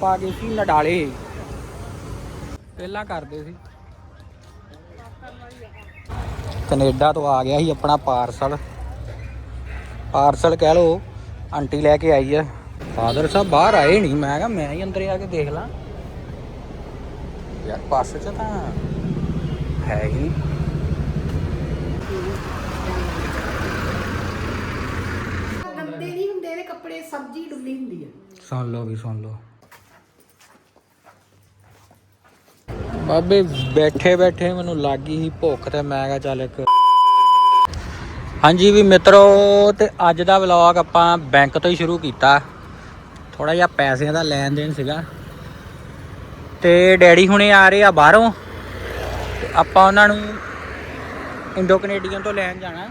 ਪਾ ਗਏ ਸੀ ਨਡਾਲੇ। ਪਹਿਲਾਂ ਕਰਦੇ ਸੀ। ਕੈਨੇਡਾ ਤੋਂ ਆ ਗਿਆ ਸੀ ਆਪਣਾ ਪਾਰਸਲ। ਪਾਰਸਲ ਕਹਿ ਲੋ ਆਂਟੀ ਲੈ ਕੇ ਆਈ ਆ। ਫਾਦਰ ਸਾਹਿਬ ਬਾਹਰ ਆਏ ਨਹੀਂ। ਮੈਂ ਕਿਹਾ ਮੈਂ ਹੀ ਅੰਦਰ ਆ ਕੇ ਦੇਖ ਲਾਂ। ਯਾਰ ਪਾਸ ਚ ਤਾਂ ਹੈ ਹੀ ਨਹੀਂ। ਗੰਦੇ ਨਹੀਂ ਹੁੰਦੇ ਇਹਦੇ ਕੱਪੜੇ ਸਬਜ਼ੀ ਡੁੱਲੀ ਹੁੰਦੀ ਹੈ ਸੁਣ ਲਓ ਵੀ ਸੁਣ ਲਓ। ਬਾਬੇ ਬੈਠੇ ਬੈਠੇ ਮੈਨੂੰ ਲੱਗੀ ਸੀ ਭੁੱਖ ਤੇ ਮੈਂ ਕਿਹਾ ਚੱਲ ਇੱਕ ਹਾਂਜੀ ਵੀ ਮਿੱਤਰੋ ਤੇ ਅੱਜ ਦਾ ਵਲੌਗ ਆਪਾਂ ਬੈਂਕ ਤੋਂ ਹੀ ਸ਼ੁਰੂ ਕੀਤਾ। ਥੋੜਾ ਜਿਹਾ ਪੈਸਿਆਂ ਦਾ ਲੈਣ ਦੇਣ ਸੀਗਾ। ਤੇ ਡੈਡੀ ਹੁਣੇ ਆ ਰਹੇ ਆ ਬਾਹਰੋਂ। ਆਪਾਂ ਉਹਨਾਂ ਨੂੰ ਇੰਡੋ ਕੈਨੇਡੀਅਨ ਤੋਂ ਲੈਣ ਜਾਣਾ।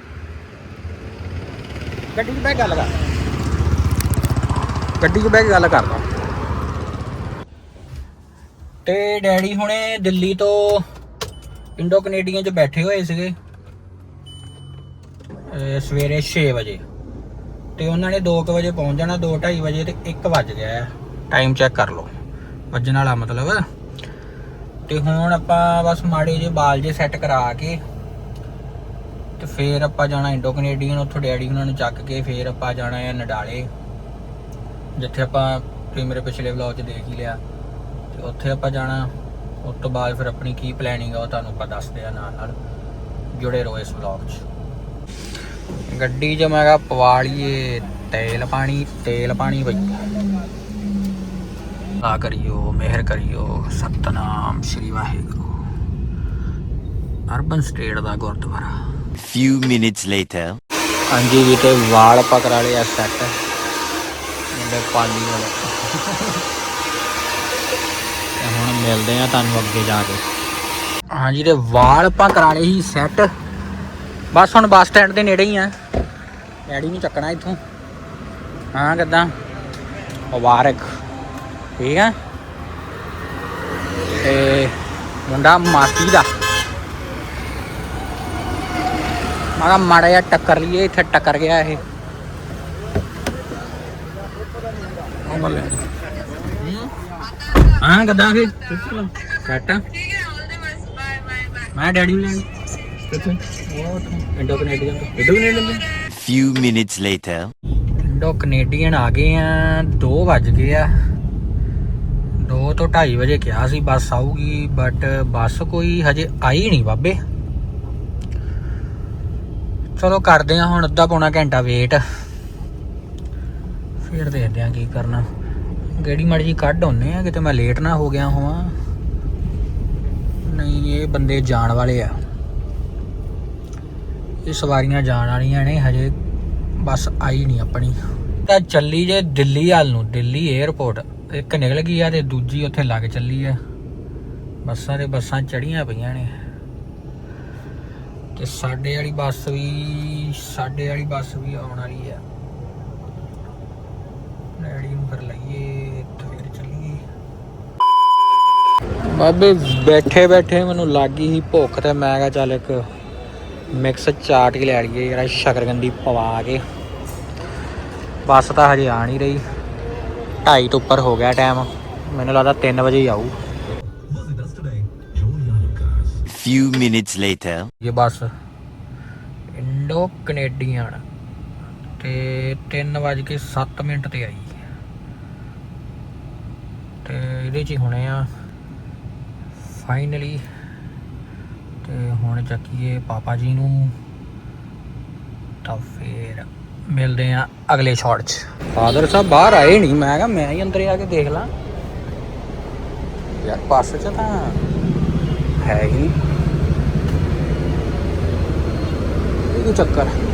ਗੱਡੀ 'ਚ ਬਹਿ ਕੇ ਗੱਲ ਕਰ। ਗੱਡੀ 'ਚ ਬਹਿ ਕੇ ਗੱਲ ਕਰਦਾ। ਤੇ ਡੈਡੀ ਹੁਣੇ ਦਿੱਲੀ ਤੋਂ ਇੰਡੋ ਕੈਨੇਡੀਅਨ 'ਚ ਬੈਠੇ ਹੋਏ ਸੀਗੇ। ਸਵੇਰੇ 6 ਵਜੇ। ਤੇ ਉਹਨਾਂ ਨੇ 2 ਵਜੇ ਪਹੁੰਚ ਜਾਣਾ 2:30 ਵਜੇ ਤੇ 1 ਵੱਜ ਗਿਆ ਹੈ ਟਾਈਮ ਚੈੱਕ ਕਰ ਲਓ। ਵੱਜਣ ਵਾਲਾ ਮਤਲਬ। ਤੇ ਹੁਣ ਆਪਾਂ ਬਸ ਮਾੜੇ ਜਿਹੇ ਬਾਲ ਜੇ ਸੈੱਟ ਕਰਾ ਕੇ ਤੇ ਫੇਰ ਆਪਾਂ ਜਾਣਾ ਇੰਡੋ ਕੈਨੇਡੀਅਨ ਉੱਥੋਂ ਡੈਡੀ ਉਹਨਾਂ ਨੂੰ ਚੱਕ ਕੇ ਫੇਰ ਆਪਾਂ ਜਾਣਾ ਹੈ ਨਡਾਲੇ। ਜਿੱਥੇ ਆਪਾਂ ਤੁਸੀਂ ਮੇਰੇ ਪਿਛਲੇ ਵਲੌਗ 'ਚ ਦੇਖ ਹੀ ਲਿਆ। ਤੇ ਉੱਥੇ ਆਪਾਂ ਜਾਣਾ। ਉਸ ਤੋਂ ਬਾਅਦ ਫਿਰ ਆਪਣੀ ਕੀ ਪਲੈਨਿੰਗ ਆ ਉਹ ਤੁਹਾਨੂੰ ਆਪਾਂ ਦੱਸਦੇ ਆ ਨਾਲ ਨਾਲ। ਜੁੜੇ ਰਹੋ ਇਸ ਵਲੌਗ 'ਚ। ਗੱਡੀ 'ਚ ਮੈਂ ਕਿਹਾ ਪਵਾ ਲਈਏ ਤੇਲ ਪਾਣੀ ਤੇਲ ਪਾਣੀ ਬਈ। ਆ ਕਰਿਓ ਮਿਹਰ ਕਰਿਓ। ਸਤਨਾਮ ਸ਼੍ਰੀ ਵਾਹਿਗੁਰੂ। ਅਰਬਨ ਸਟੇਟ ਦਾ ਗੁਰਦੁਆਰਾ। Few minutes later. ਹਾਂਜੀ ਵੀ ਤੇ ਵਾਲ ਆਪਾਂ ਕਰਾ ਲਿਆ ਸੈੱਟ ਮੁੰਡੇ ਪਾਲੀ ਵਾਲੇ। ਮਿਲਦੇ ਆ ਤੁਹਾਨੂੰ ਅੱਗੇ ਜਾ ਕੇ। ਹਾਂਜੀ ਤੇ ਵਾਲ ਆਪਾਂ ਕਰਾ ਸੀ ਸੈੱਟ ਬਸ ਹੁਣ ਬੱਸ ਸਟੈਂਡ ਦੇ ਨੇੜੇ ਹੀ ਆ। ਡੈਡੀ ਨੂੰ ਚੱਕਣਾ ਇੱਥੋਂ। ਹਾਂ, ਕਿੱਦਾਂ? ਮੁਬਾਰਕ। ਠੀਕ ਆ? ਤੇ ਮੁੰਡਾ ਮਾਸੀ ਦਾ। ਮਾੜਾ ਮਾੜਾ ਜਿਹਾ ਟੱਕਰ ਲਈਏ, ਇੱਥੇ ਟੱਕਰ ਗਿਆ ਇਹ। ਹਾਂ ਕਦਾਂ ਫਿਰ ਸੈਟ ਮੈਂ ਡੈਡੀ ਨੂੰ ਲੈਣ। ਕਿੱਥੇ? ਉਹ ਇੰਡੋ ਕੈਨੇਡੀਅਨ। ਤੋਂ Indo Canadian Few minutes later. Indo Canadian ਆ ਗਏ ਆ 2 ਵੱਜ ਗਏ ਆ। 2 ਤੋਂ 2:30 ਵਜੇ ਕਿਹਾ ਸੀ ਬੱਸ ਆਊਗੀ ਬਟ ਬੱਸ ਕੋਈ ਹਜੇ ਆਈ ਨਹੀਂ ਬਾਬੇ। ਚਲੋ ਕਰਦੇ ਆ ਹੁਣ ਅੱਧਾ ਪੌਣਾ ਘੰਟਾ ਵੇਟ ਫਿਰ ਦੇਖਦੇ ਆ ਕੀ ਕਰਨਾ। ਗੇੜੀ ਮੜ ਜੀ ਕੱਢ ਆਉਨੇ ਆ, ਕਿਤੇ ਮੈਂ ਲੇਟ ਨਾ ਹੋ ਗਿਆ ਹੋਵਾਂ। ਨਹੀਂ, ਇਹ ਬੰਦੇ ਜਾਣ ਵਾਲੇ ਆ। ਇਹ ਸਵਾਰੀਆਂ ਜਾਣ ਵਾਲੀਆਂ ਨੇ, ਹਜੇ ਬੱਸ ਆਈ ਨਹੀਂ ਆਪਣੀ। ਤਾਂ ਚੱਲੀ ਜੇ ਦਿੱਲੀ ਹਾਲ ਨੂੰ, ਦਿੱਲੀ 에ਅਰਪੋਰਟ ਇੱਕ ਨਿਕਲ ਗਈ ਆ ਤੇ ਦੂਜੀ ਉੱਥੇ ਲੱਗ ਚੱਲੀ ਆ। ਬੱਸਾਂ ਦੇ ਬੱਸਾਂ ਚੜੀਆਂ ਪਈਆਂ ਨੇ। ਤੇ ਸਾਡੇ ਵਾਲੀ ਬੱਸ ਵੀ, ਸਾਡੇ ਵਾਲੀ ਬੱਸ ਵੀ ਆਉਣ ਵਾਲੀ ਆ। ਡੈਡੀ ਨੂੰ ਫਿਰ ਲਈਏ ਤੇ ਫਿਰ ਚੱਲੀਏ ਬਾਬੇ ਬੈਠੇ ਬੈਠੇ ਮੈਨੂੰ ਲੱਗ ਗਈ ਸੀ ਭੁੱਖ ਤੇ ਮੈਂ ਕਿਹਾ ਚੱਲ ਇੱਕ ਮਿਕਸ ਚਾਟ ਹੀ ਲੈ ਲਈਏ ਜਿਹੜਾ ਸ਼ਕਰਗੰਦੀ ਪਵਾ ਕੇ। ਬੱਸ ਤਾਂ ਹਜੇ ਆ ਨਹੀਂ ਰਹੀ। 2:30 ਤੋਂ ਉੱਪਰ ਹੋ ਗਿਆ ਟਾਈਮ ਮੈਨੂੰ ਲੱਗਦਾ 3 ਵਜੇ ਹੀ ਆਊ। Few minutes later. ਇਹ ਬੱਸ ਇੰਡੋ ਕੈਨੇਡੀਅਨ ਤੇ 3:07 ਮਿੰਟ ਤੇ ਆਈ। ਤੇ ਇਹਦੇ ਚ ਹੀ ਹੁਣੇ ਆ। ਫਾਈਨਲੀ ਤੇ ਹੁਣ ਚੱਕੀਏ ਪਾਪਾ ਜੀ ਨੂੰ, ਤਾਂ ਫੇਰ ਮਿਲਦੇ ਆ ਅਗਲੇ ਸ਼ਾਟ 'ਚ। ਫਾਦਰ ਸਾਹਿਬ ਬਾਹਰ ਆਏ ਨਹੀਂ ਮੈਂ ਕਿਹਾ ਮੈਂ ਹੀ ਅੰਦਰ ਆ ਕੇ ਦੇਖ ਲਾਂ। ਯਾਰ ਬੱਸ 'ਚ ਤਾਂ ਹੈ ਹੀ ਨਹੀਂ ਇਹ ਕੀ ਚੱਕਰ ਹੈ?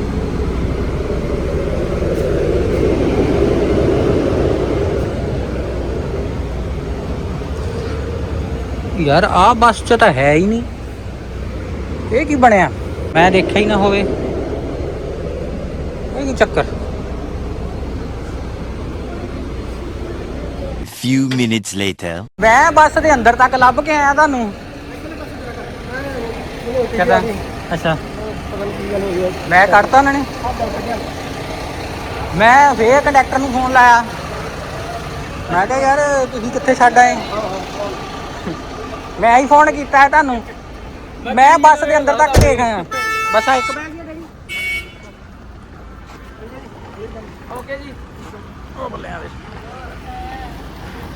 ਯਾਰ ਆ ਬੱਸ 'ਚ ਤਾਂ ਹੈ ਹੀ ਨਹੀਂ। ਇਹ ਕੀ ਬਣਿਆ? ਮੈਂ ਦੇਖਿਆ ਹੀ ਨਾ ਹੋਵੇ। ਇਹ ਕੀ ਚੱਕਰ? Few minutes later. ਮੈਂ ਬੱਸ ਦੇ ਅੰਦਰ ਤੱਕ ਲੱਭ ਕੇ ਆਇਆ ਤੁਹਾਨੂੰ। ਕਿਦਾਂ? ਅੱਛਾ। ਮੈਂ ਕੱਢਤਾ ਉਹਨਾਂ ਨੇ। ਮੈਂ ਫੇਰ ਕੰਡਕਟਰ ਨੂੰ ਫੋਨ ਲਾਇਆ। ਮੈਂ ਕਿਹਾ ਯਾਰ ਤੁਸੀਂ ਕਿੱਥੇ ਛੱਡ ਆਏ? ਮੈਂ ਹੀ ਫੋਨ ਕੀਤਾ ਹੈ ਤੁਹਾਨੂੰ। ਮੈਂ ਬੱਸ ਦੇ ਅੰਦਰ ਤੱਕ ਦੇਖ ਆਇਆ। ਬਸ ਆ ਇੱਕ ਬੈਗ ਹੀ ਹੈ ਓਕੇ ਜੀ। ਉਹ ਬੱਲੇ ਆਵੇ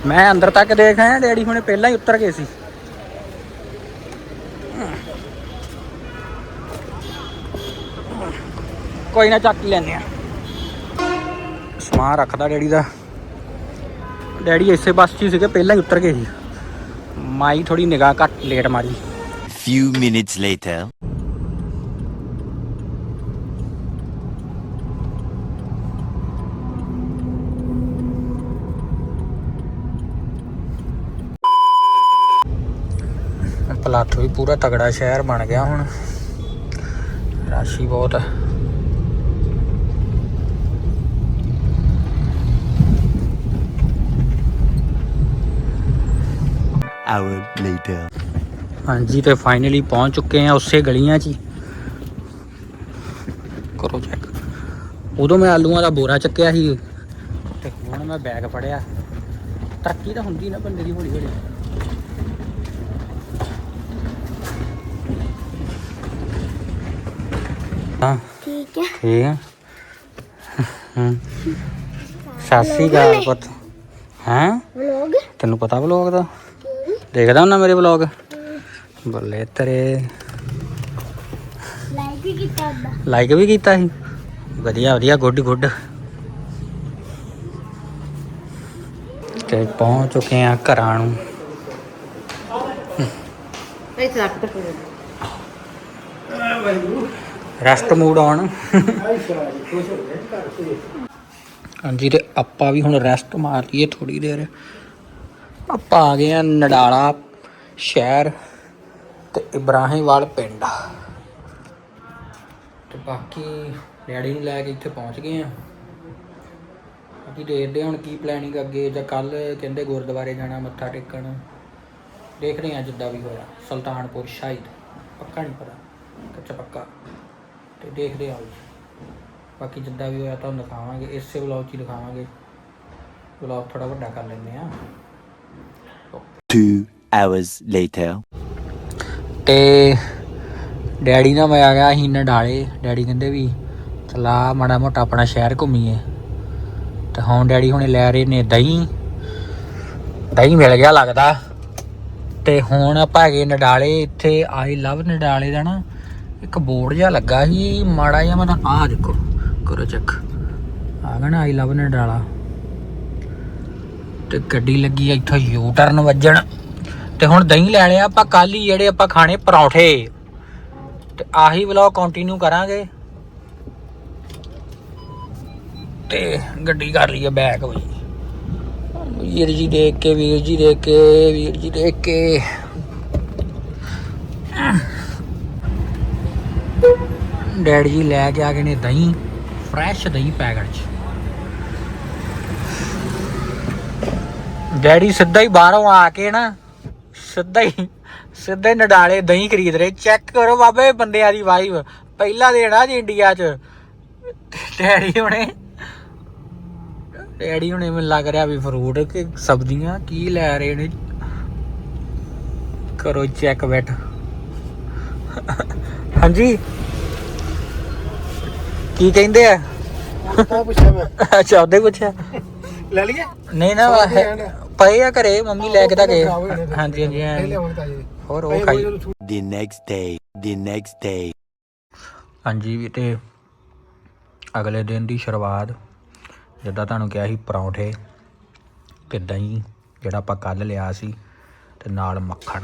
ਮੈਂ ਅੰਦਰ ਤੱਕ ਦੇਖ ਆਇਆ ਡੈਡੀ ਹੁਣੇ ਪਹਿਲਾਂ ਹੀ ਉੱਤਰ ਗਏ ਸੀ। ਕੋਈ ਨਾ ਚੱਕ ਲੈਨੇ ਆ। ਸਮਾਨ ਰੱਖਦਾ ਡੈਡੀ ਦਾ। ਡੈਡੀ ਇਸੇ ਬੱਸ 'ਚ ਸੀਗੇ ਪਹਿਲਾਂ ਹੀ ਉੱਤਰ ਗਏ ਸੀ। ਮਾਈ ਥੋੜੀ ਨਿਗਾਹ ਘੱਟ ਲੇਟ ਮਾਰੀ Few minutes later. ਪਲਾਥ ਵੀ ਪੂਰਾ ਤਗੜਾ ਸ਼ਹਿਰ ਬਣ ਗਿਆ ਹੁਣ ਰਾਸ਼ੀ ਬਹੁਤ ਹੈ Hour later. ਹਾਂਜੀ ਤੇ ਫਾਈਨਲੀ ਪਹੁੰਚ ਚੁੱਕੇ ਆ ਉਸੇ ਗਲੀਆਂ 'ਚ ਹੀ। ਕਰੋ ਚੈੱਕ ਉਦੋਂ ਮੈਂ ਆਲੂਆਂ ਦਾ ਬੋਰਾ ਚੱਕਿਆ ਸੀ ਤੇ ਹੁਣ ਮੈਂ ਬੈਗ ਫੜਿਆ। ਤਰੱਕੀ ਤਾਂ ਹੁੰਦੀ ਨਾ ਬੰਦੇ ਦੀ ਹੌਲੀ ਹੌਲੀ ਹਾਂ। ਠੀਕ ਹੈ ਠੀਕ ਸ਼੍ਰੀ ਅਕਾਲ ਪੁੱਤ। ਹੈਂ? ਵਲੌਗ ਤੈਨੂੰ ਪਤਾ ਵਲੌਗ ਦਾ? ਦੇਖਦਾ ਹੁੰਨਾ ਮੇਰੇ ਵਲੌਗ? ਬੱਲੇ ਤੇਰੇ। ਲਾਈਕ ਵੀ ਕੀਤਾ ਉਹਦਾ ਲਾਈਕ ਵੀ ਕੀਤਾ ਸੀ। ਵਧੀਆ ਵਧੀਆ ਗੁੱਡ ਗੁੱਡ ਤੇ ਪਹੁੰਚ ਚੁੱਕੇ ਆ ਘਰਾਂ ਨੂੰ। ਰੈਸਟ ਮੂਡ ਆਨ ਹਾਂਜੀ ਤੇ ਆਪਾਂ ਵੀ ਹੁਣ ਰੈਸਟ ਮਾਰ ਲਈਏ ਥੋੜੀ ਦੇਰ। ਆਪਾਂ ਆ ਗਏ ਆ ਨਡਾਲਾ ਸ਼ਹਿਰ ਤੇ ਇਬਰਾਹੀਮਵਾਲ ਪਿੰਡ। ਤੇ ਬਾਕੀ ਡੈਡੀ ਨੂੰ ਲੈ ਕੇ ਇੱਥੇ ਪਹੁੰਚ ਗਏ ਆ। ਬਾਕੀ ਦੇਖਦੇ ਹਾਂ ਹੁਣ ਕੀ ਪਲੈਨਿੰਗ ਅੱਗੇ ਜਾਂ ਕੱਲ ਕਹਿੰਦੇ ਗੁਰਦੁਆਰੇ ਜਾਣਾ, ਮੱਥਾ ਟੇਕਣ। ਦੇਖਦੇ ਆ ਜਿੱਦਾਂ ਵੀ ਹੋਇਆ। ਸੁਲਤਾਨਪੁਰ ਸ਼ਾਇਦ, ਪੱਕਾ ਨਹੀਂ ਪਤਾ। ਕੱਚਾ ਪੱਕਾ। ਤੇ ਦੇਖਦੇ ਆ ਜੀ ਬਾਕੀ ਜਿੱਦਾਂ ਵੀ ਹੋਇਆ ਤੁਹਾਨੂੰ ਦਿਖਾਵਾਂਗੇ। ਇਸੇ ਵਲੌਗ 'ਚ ਹੀ ਦਿਖਾਵਾਂਗੇ। ਵਲੌਗ ਥੋੜਾ ਵੱਡਾ ਕਰ ਲੈਂਦੇ ਆ। Two hours later. ਤੇ ਡੈਡੀ ਨਾਲ ਮੈਂ ਆ ਗਿਆ ਸੀ ਨਡਾਲੇ। ਡੈਡੀ ਕਹਿੰਦੇ ਵੀ ਚਲਾ ਮਾੜਾ ਮੋਟਾ ਆਪਣਾ ਸ਼ਹਿਰ ਘੁੰਮੀਏ। ਤੇ ਹੁਣ ਡੈਡੀ ਹੁਣੇ ਲੈ ਰਹੇ ਨੇ ਦਹੀਂ। ਦਹੀਂ ਮਿਲ ਗਿਆ ਲੱਗਦਾ। ਤੇ ਹੁਣ ਆਪਾਂ ਹੈਗੇ ਨਡਾਲੇ, ਇੱਥੇ ਆਈ ਲਵ ਨਡਾਲੇ ਦਾ ਨਾ ਇੱਕ ਬੋਰਡ ਜਿਹਾ ਲੱਗਾ ਸੀ। ਮਾੜਾ ਜਿਹਾ ਮੈਂ ਤਾਂ ਆਹ ਦੇਖੋ, ਕਰੋ ਚੈੱਕ ਆ ਗਿਆ ਨਾ ਆਈ ਲਵ ਨਡਾਲਾ। ਤੇ ਗੱਡੀ ਲੱਗੀ ਆ, ਇੱਥੋਂ ਯੂ ਟਰਨ ਵੱਜਣ। ਤੇ ਹੁਣ ਦਹੀਂ ਲੈ ਲਿਆ ਆਪਾਂ ਕੱਲ ਹੀ ਜਿਹੜੇ ਆਪਾਂ ਖਾਣੇ ਪਰੌਂਠੇ। ਤੇ ਆਹੀ ਵਲੌਗ ਕੰਟੀਨਿਊ ਕਰਾਂਗੇ। ਤੇ ਗੱਡੀ ਕਰ ਲਈ ਆ ਬੈਕ ਬਈ ਵੀਰ ਜੀ ਦੇਖ ਕੇ, ਵੀਰ ਜੀ ਦੇਖ ਕੇ, ਵੀਰ ਜੀ ਦੇਖ ਕੇ। ਡੈਡੀ ਜੀ ਲੈ ਕੇ ਆ ਗਏ ਨੇ ਦਹੀਂ ਫਰੈਸ਼ ਦਹੀਂ ਪੈਕਟ ਚ। ਡੈਡੀ ਸਿੱਧਾ ਹੀ ਬਾਹਰੋਂ ਆ ਕੇ ਨਾ ਸਿੱਧਾ ਹੀ ਸਿੱਧੇ ਨਡਾਲੇ ਦਹੀਂ ਖਰੀਦ ਰਹੇ। ਚੈੱਕ ਕਰੋ ਬਾਬੇ ਬੰਦਿਆਂ ਦੀ ਵਾਈਵ ਪਹਿਲਾ ਦੇਣਾ ਜੀ ਇੰਡੀਆ 'ਚ। ਡੈਡੀ ਹੁਣੇ ਡੈਡੀ ਹੁਣੇ ਮੈਨੂੰ ਲੱਗ ਰਿਹਾ ਵੀ ਫਰੂਟ ਕਿ ਸਬਜ਼ੀਆਂ ਕੀ ਲੈ ਰਹੇ ਨੇ। ਕਰੋ ਚੈੱਕ ਬੈਠ। ਹਾਂਜੀ? ਕੀ ਕਹਿੰਦੇ ਆ? ਕਾ ਪੁੱਛਿਆ ਮੈਂ। ਅੱਛਾ ਉਹਦੇ ਪੁੱਛਿਆ। ਲੈ ਲਈਏ ਨਹੀਂ ਨਾ ਹੈ-। ਪਏ ਆ ਘਰੇ ਮੰਮੀ ਲੈ ਕੇ ਤਾਂ ਗਏ। ਹਾਂਜੀ ਹਾਂਜੀ ਤਾਜ਼ੇ ਹੋਰ ਉਹ ਖਾਈ The next day. The next day. ਹਾਂਜੀ ਵੀ ਤੇ ਅਗਲੇ ਦਿਨ ਦੀ ਸ਼ੁਰੂਆਤ ਜਿੱਦਾਂ ਤੁਹਾਨੂੰ ਕਿਹਾ ਸੀ ਪਰੌਂਠੇ ਤੇ ਦਹੀਂ ਜਿਹੜਾ ਆਪਾਂ ਕੱਲ ਲਿਆ ਸੀ ਤੇ ਨਾਲ ਮੱਖਣ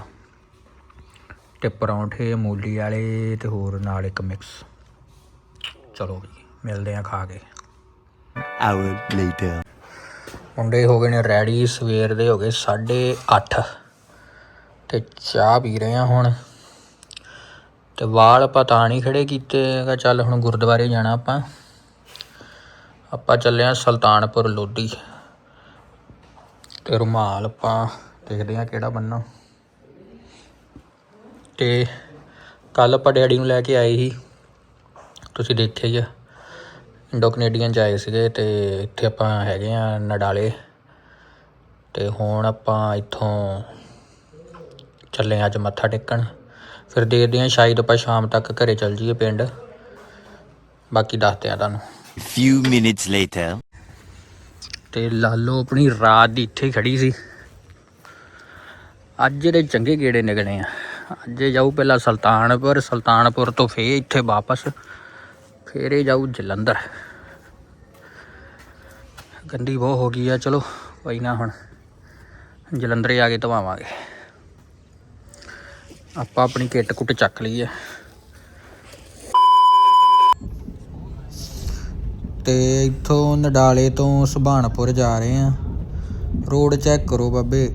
ਤੇ ਪਰੌਂਠੇ ਮੂਲੀ ਵਾਲੇ ਤੇ ਹੋਰ ਨਾਲ ਇੱਕ ਮਿਕਸ ਚਲੋ ਵੀ ਮਿਲਦੇ ਆ ਖਾ ਕੇ Hour later. ਮੁੰਡੇ ਹੋ ਗਏ ਨੇ ਰੈਡੀ, ਸਵੇਰ ਦੇ ਹੋ ਗਏ 8:30 ਤੇ ਚਾਹ ਪੀ ਰਹੇ ਆ ਹੁਣ। ਤੇ ਵਾਲ ਪਤਾ ਨਹੀਂ ਖੜੇ ਕੀਤੇ, ਹੈਗਾ ਚੱਲ ਹੁਣ ਗੁਰਦੁਆਰੇ ਜਾਣਾ ਆਪਾਂ। ਆਪਾਂ ਚੱਲੇ ਆ ਸੁਲਤਾਨਪੁਰ ਲੋਧੀ। ਤੇ ਰੁਮਾਲ ਆਪਾਂ ਦੇਖਦੇ ਆ ਕਿਹੜਾ ਬੰਨਾ। ਤੇ ਕੱਲ ਆਪਾਂ ਡੈਡੀ ਨੂੰ ਲੈ ਕੇ ਆਏ ਸੀ। ਤੁਸੀਂ ਦੇਖਿਆ ਹੀ ਆ। ਇੰਡੋ ਕੈਨੇਡੀਅਨ ਚ ਆਏ ਸੀਗੇ ਤੇ ਇੱਥੇ ਆਪਾਂ ਹੈਗੇ ਆ ਨਡਾਲੇ। ਤੇ ਹੁਣ ਆਪਾਂ ਇੱਥੋਂ ਚੱਲੇ ਅੱਜ ਮੱਥਾ ਟੇਕਣ। ਫਿਰ ਦੇਖਦੇ ਹਾਂ ਸ਼ਾਇਦ ਆਪਾਂ ਸ਼ਾਮ ਤੱਕ ਘਰੇ ਚੱਲ ਜਾਈਏ ਪਿੰਡ। ਬਾਕੀ ਦੱਸਦੇ ਆ ਤੁਹਾਨੂੰ। Few minutes later. ਤੇ ਲਾਲੋ ਆਪਣੀ ਰਾਤ ਦੀ ਇੱਥੇ ਹੀ ਖੜੀ ਸੀ। ਅੱਜ ਦੇ ਚੰਗੇ ਗੇੜੇ ਨਿਕਲੇ ਆ। ਅੱਜ ਜਾਊ ਪਹਿਲਾਂ ਸੁਲਤਾਨਪੁਰ ਸੁਲਤਾਨਪੁਰ ਤੋਂ ਫੇਰ ਇੱਥੇ ਵਾਪਸ। ਫੇਰ ਜਾਊ ਜਲੰਧਰ। ਗੰਦੀ ਬਹੁਤ ਹੋ ਗਈ ਆ, ਚਲੋ ਕੋਈ ਨਾ ਹੁਣ ਜਲੰਧਰੇ ਆ ਕੇ ਧਵਾਵਾਂਗੇ। ਆਪਾਂ ਆਪਣੀ ਕਿੱਟ ਕੁੱਟ ਚੱਕ ਲਈ ਹੈ ਤੇ ਇੱਥੋਂ ਨਡਾਲੇ ਤੋਂ ਸੁਭਾਨਪੁਰ ਜਾ ਰਹੇ ਆ। ਰੋਡ ਚੈੱਕ ਕਰੋ ਬਾਬੇ।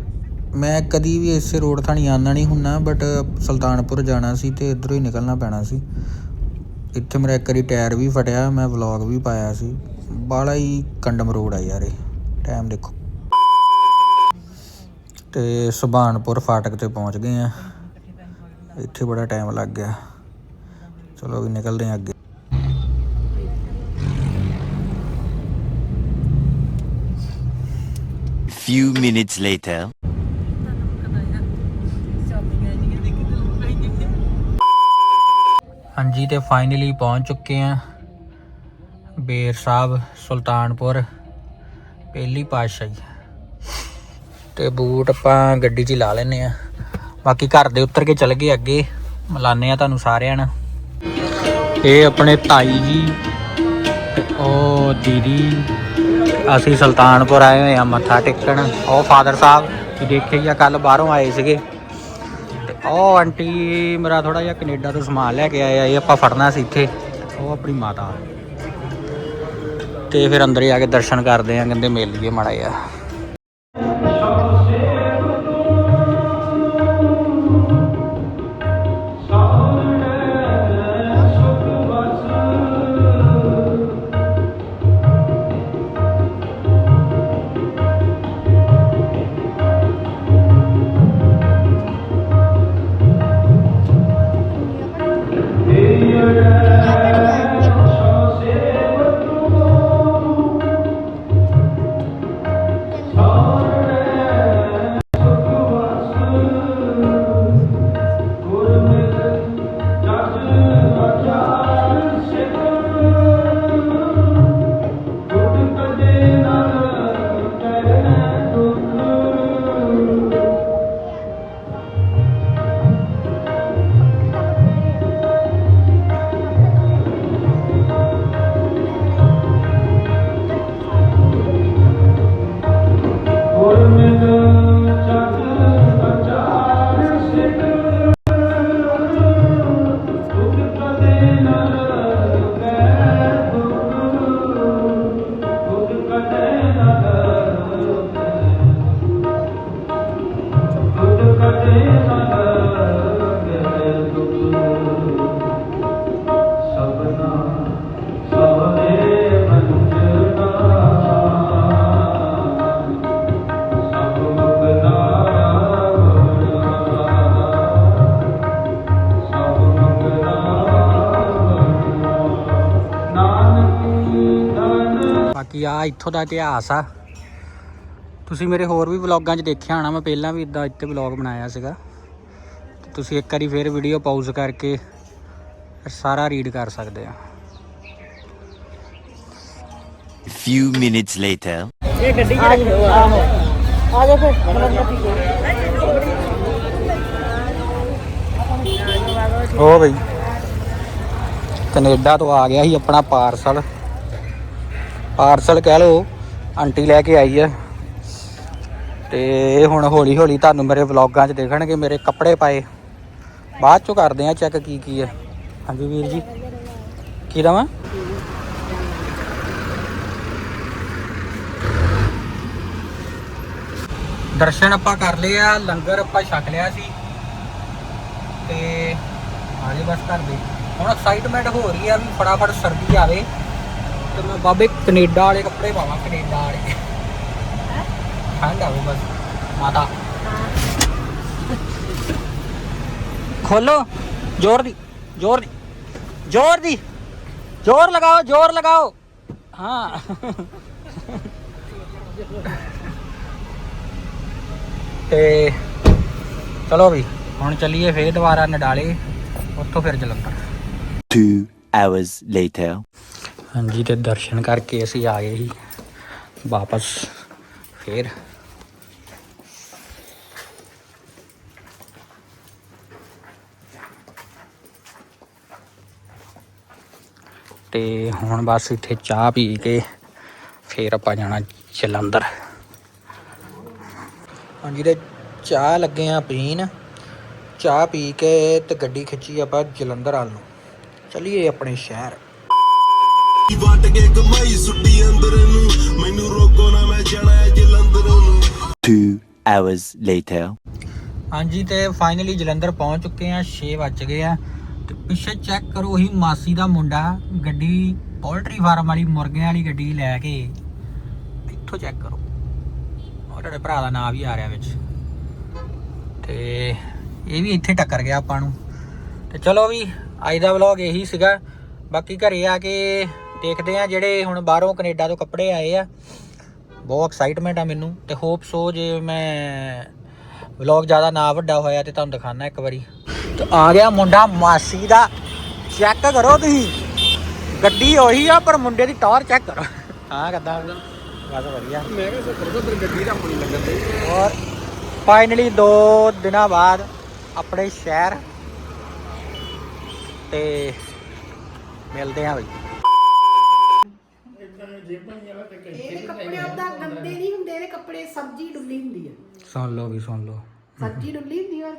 ਮੈਂ ਕਦੀ ਵੀ ਇਸੇ ਰੋਡ ਥਾਣੀ ਆਉਣਾ ਨਹੀਂ ਹੁੰਨਾ ਬਟ ਸੁਲਤਾਨਪੁਰ ਜਾਣਾ ਸੀ ਤੇ ਇਧਰੋਂ ਹੀ ਨਿਕਲਣਾ ਪੈਣਾ ਸੀ। ਇੱਥੇ ਮੇਰਾ ਇੱਕ ਵਾਰੀ ਟਾਇਰ ਵੀ ਫਟਿਆ, ਮੈਂ ਵਲੌਗ ਵੀ ਪਾਇਆ ਸੀ। ਬਾਲਾ ਹੀ ਕੰਡਮ ਰੋਡ ਆ ਯਾਰ ਇਹ। ਟਾਈਮ ਦੇਖੋ। ਤੇ ਸੁਭਾਨਪੁਰ ਫਾਟਕ ਤੇ ਪਹੁੰਚ ਗਏ ਆ। ਇੱਥੇ ਬੜਾ ਟਾਈਮ ਲੱਗ ਗਿਆ। ਚਲੋ ਵੀ ਨਿਕਲਦੇ ਆ ਅੱਗੇ। A few minutes later. ਹਾਂਜੀ ਤੇ ਫਾਈਨਲੀ ਪਹੁੰਚ ਚੁੱਕੇ ਆ। ਬੇਰ ਸਾਹਿਬ ਸੁਲਤਾਨਪੁਰ, ਪਹਿਲੀ ਪਾਤਸ਼ਾਹੀ। ਤੇ ਬੂਟ ਆਪਾਂ ਗੱਡੀ 'ਚ ਹੀ ਲਾ ਲੈਨੇ ਆ ਬਾਕੀ ਘਰ ਦੇ ਉੱਤਰ ਕੇ ਚੱਲ ਗਏ ਅੱਗੇ। ਮਿਲਾਨੇ ਆ ਤੁਹਾਨੂੰ ਸਾਰਿਆਂ ਨਾਲ। ਇਹ ਆਪਣੇ ਤਾਈ ਜੀ ਤੇ ਉਹ ਦੀਦੀ, ਅਸੀਂ ਸੁਲਤਾਨਪੁਰ ਆਏ ਹੋਏ ਆ ਮੱਥਾ ਟੇਕਣ। ਉਹ ਫਾਦਰ ਸਾਹਿਬ ਕੀ ਦੇਖੇ ਜਾਂ ਕੱਲ ਬਾਹਰੋਂ ਆਏ ਸੀਗੇ। ਤੇ ਉਹ ਆਂਟੀ ਮੇਰਾ ਥੋੜਾ ਜਿਹਾ ਕੈਨੇਡਾ ਤੋਂ ਸਮਾਨ ਲੈ ਕੇ ਆਇਆ ਇਹ ਆਪਾਂ ਫੜਨਾ ਸੀ ਇੱਥੇ। ਉਹ ਆਪਣੀ ਮਾਤਾ। ਤੇ ਫਿਰ ਅੰਦਰ ਹੀ ਆ ਕੇ ਦਰਸ਼ਨ ਕਰਦੇ ਆ ਕਹਿੰਦੇ ਮਿਲ ਲਈਏ ਮਾੜਾ ਜਿਹਾ। ਬਾਕੀ ਆ ਇੱਥੋਂ ਦਾ ਇਤਿਹਾਸ ਆ। ਤੁਸੀਂ ਮੇਰੇ ਹੋਰ ਵੀ ਵਲੌਗਾਂ 'ਚ ਦੇਖਿਆ ਹੋਣਾ ਮੈਂ ਪਹਿਲਾਂ ਵੀ ਇਦਾਂ ਇੱਥੇ ਵਲੌਗ ਬਣਾਇਆ ਸੀਗਾ। ਤੁਸੀਂ ਇੱਕ ਵਾਰੀ ਫੇਰ ਵੀਡੀਓ ਪਾਉਜ਼ ਕਰਕੇ ਸਾਰਾ ਰੀਡ ਕਰ ਸਕਦੇ ਆ। Few minutes later. ਉਹ ਬਈ ਕੈਨੇਡਾ ਤੋਂ ਆ ਗਿਆ ਸੀ ਆਪਣਾ ਪਾਰਸਲ। ਪਾਰਸਲ ਕਹਿ ਲਓ, ਆਂਟੀ ਲੈ ਕੇ ਆਈ ਹੈ ਤੇ ਇਹ ਹੁਣ ਹੌਲੀ ਹੌਲੀ ਤੁਹਾਨੂੰ ਮੇਰੇ ਵਲੌਗਾਂ 'ਚ ਦੇਖਣਗੇ, ਮੇਰੇ ਕੱਪੜੇ ਪਾਏ। ਬਾਅਦ ਚੋਂ ਕਰਦੇ ਆ ਚੈੱਕ ਕੀ ਕੀ ਹੈ ਹਾਂਜੀ ਵੀਰ ਜੀ, ਕੀ ਦਵਾਂ ਦਰਸ਼ਨ ਆਪਾਂ ਕਰ ਲਏ ਆ, ਲੰਗਰ ਆਪਾਂ ਛਕ ਲਿਆ ਸੀ। ਤੇ ਆਲੇ ਬਸ ਕਰ ਹੁਣ ਐਕਸਾਈਟਮੈਂਟ ਹੋ ਰਹੀ ਆ ਵੀ ਫਟਾਫਟ ਸਰਦੀ ਆਵੇ। ਤੇ ਮੈਂ ਬਾਬੇ ਕੈਨੇਡਾ ਵਾਲੇ ਕੱਪੜੇ ਪਾਵਾਂ, ਕੈਨੇਡਾ ਵਾਲੇ। ਠੰਡ ਆਵੇ ਬਸ, ਮਾਤਾ। ਖੋਲੋ, ਜ਼ੋਰ ਦੀ ਜ਼ੋਰ ਦੀ ਜ਼ੋਰ ਦੀ, ਜ਼ੋਰ ਲਗਾਓ ਜ਼ੋਰ ਲਗਾਓ। ਹਾਂ। ਤੇ ਚਲੋ ਵੀ, ਹੁਣ ਚੱਲੀਏ ਫੇਰ ਦੁਬਾਰਾ ਨਡਾਲੇ, ਉੱਥੋਂ ਫਿਰ ਜਲੰਧਰ। Two hours later. ਹਾਂਜੀ ਤੇ ਦਰਸ਼ਨ ਕਰਕੇ ਅਸੀਂ ਆ ਗਏ ਸੀ। ਵਾਪਸ ਫੇਰ। ਤੇ ਹੁਣ ਬਸ ਇੱਥੇ ਚਾਹ ਪੀ ਕੇ ਫੇਰ ਆਪਾਂ ਜਾਣਾ ਜਲੰਧਰ। ਹਾਂਜੀ ਤੇ ਚਾਹ ਲੱਗੇ ਆ ਪੀਣ। ਚਾਹ ਪੀ ਕੇ ਤੇ ਗੱਡੀ ਖਿੱਚੀ ਆਪਾਂ ਜਲੰਧਰ ਵੱਲ ਨੂੰ। ਚਲੀਏ ਆਪਣੇ ਸ਼ਹਿਰ। ਵਟ ਕੇ ਕਮਾਈ ਸੁੱਟੀ ਅੰਦਰ ਨੂੰ। ਮੈਨੂੰ ਰੋਕੋ ਨਾ ਮੈਂ ਜਾਣਾ ਹੈ ਜਲੰਧਰ ਨੂੰ। Two hours later. ਹਾਂਜੀ ਤੇ ਫਾਈਨਲੀ ਜਲੰਧਰ ਪਹੁੰਚ ਚੁੱਕੇ ਆ 6 ਵੱਜ ਗਏ ਆ। ਤੇ ਪਿੱਛੇ ਚੈੱਕ ਕਰੋ ਉਹੀ ਮਾਸੀ ਦਾ ਮੁੰਡਾ ਗੱਡੀ ਪੋਲਟਰੀ ਫਾਰਮ ਵਾਲੀ ਮੁਰਗਿਆਂ ਵਾਲੀ ਗੱਡੀ ਲੈ ਕੇ ਇੱਥੋਂ ਚੈੱਕ ਕਰੋ। ਉਹ ਤੁਹਾਡੇ ਭਰਾ ਦਾ ਨਾਮ ਵੀ ਆ ਰਿਹਾ ਵਿੱਚ। ਤੇ ਇਹ ਵੀ ਇੱਥੇ ਟੱਕਰ ਗਿਆ ਆਪਾਂ ਨੂੰ। ਤੇ ਚਲੋ ਵੀ ਅੱਜ ਦਾ ਵਲੌਗ ਇਹੀ ਸੀਗਾ। ਬਾਕੀ ਘਰੇ ਆ ਕੇ ਦੇਖਦੇ ਆ ਜਿਹੜੇ ਹੁਣ ਬਾਹਰੋਂ ਕੈਨੇਡਾ ਤੋਂ ਕੱਪੜੇ ਆਏ ਆ। ਬਹੁਤ ਐਕਸਾਈਟਮੈਂਟ ਆ ਮੈਨੂੰ ਤੇ ਹੋਪ ਸੋ ਜੇ ਮੈਂ ਵਲੌਗ ਜ਼ਿਆਦਾ ਨਾ ਵੱਡਾ ਹੋਇਆ ਤੇ ਤੁਹਾਨੂੰ ਦਿਖਾਣਾ ਇੱਕ ਵਾਰੀ। ਤੇ ਆ ਗਿਆ ਮੁੰਡਾ ਮਾਸੀ ਦਾ। ਚੈੱਕ ਕਰੋ ਤੁਸੀਂ। ਗੱਡੀ ਉਹੀ ਆ ਪਰ ਮੁੰਡੇ ਦੀ ਟੌਰ ਚੈੱਕ ਕਰੋ। ਹਾਂ ਕਿੱਦਾਂ? ਬਸ ਵਧੀਆ। ਮੈਂ ਕਿਹਾ ਸੱਤਰ ਸੱਤਰ ਗੱਡੀ ਦਾ ਪਾਣੀ ਲੱਗਣ ਤੇ ਔਰ ਫਾਈਨਲੀ 2 ਦਿਨਾਂ ਬਾਅਦ ਆਪਣੇ ਸ਼ਹਿਰ। ਤੇ ਮਿਲਦੇ ਹਾਂ ਬਈ। ਇਹਦੇ ਕੱਪੜੇ ਉਹਦਾ ਗੰਦੇ ਨਹੀਂ ਹੁੰਦੇ ਇਹਦੇ ਕੱਪੜੇ ਸਬਜ਼ੀ ਡੁੱਲੀ ਹੁੰਦੀ ਆ। ਸੁਣ ਲਓ ਵੀ ਸੁਣ ਲਓ। ਸਬਜ਼ੀ ਡੁੱਲੀ ਹੁੰਦੀ ਆ।